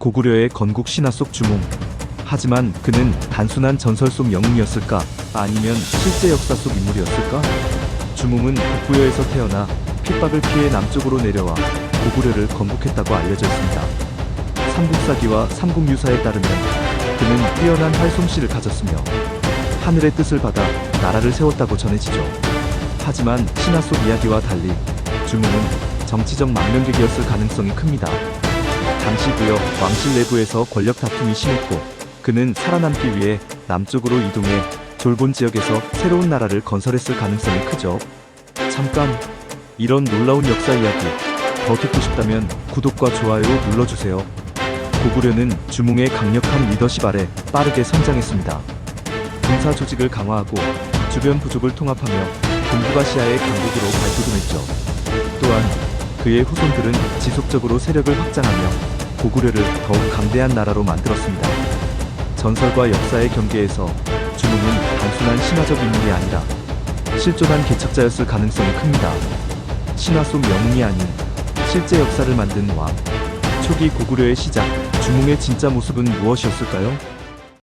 고구려의 건국 신화 속 주몽. 하지만 그는 단순한 전설 속 영웅이었을까? 아니면 실제 역사 속 인물이었을까? 주몽은 북부여에서 태어나 핍박을 피해 남쪽으로 내려와 고구려를 건국했다고 알려져 있습니다. 삼국사기와 삼국유사에 따르면 그는 뛰어난 활솜씨를 가졌으며 하늘의 뜻을 받아 나라를 세웠다고 전해지죠. 하지만 신화 속 이야기와 달리 주몽은 정치적 망명객이었을 가능성이 큽니다. 부여 왕실 내부에서 권력 다툼이 심했고 그는 살아남기 위해 남쪽으로 이동해 졸본 지역에서 새로운 나라를 건설했을 가능성이 크죠. 잠깐 이런 놀라운 역사 이야기 더 듣고 싶다면 구독과 좋아요 눌러주세요. 고구려는 주몽의 강력한 리더십 아래 빠르게 성장했습니다. 군사 조직을 강화하고 주변 부족을 통합하며 동북아시아의 강국으로 발돋움했죠. 또한 그의 후손들은 지속적으로 세력을 확장하며 고구려를 더욱 강대한 나라로 만들었습니다. 전설과 역사의 경계에서 주몽은 단순한 신화적 인물이 아니라 실존한 개척자였을 가능성이 큽니다. 신화 속 영웅이 아닌 실제 역사를 만든 왕. 초기 고구려의 시작, 주몽의 진짜 모습은 무엇이었을까요?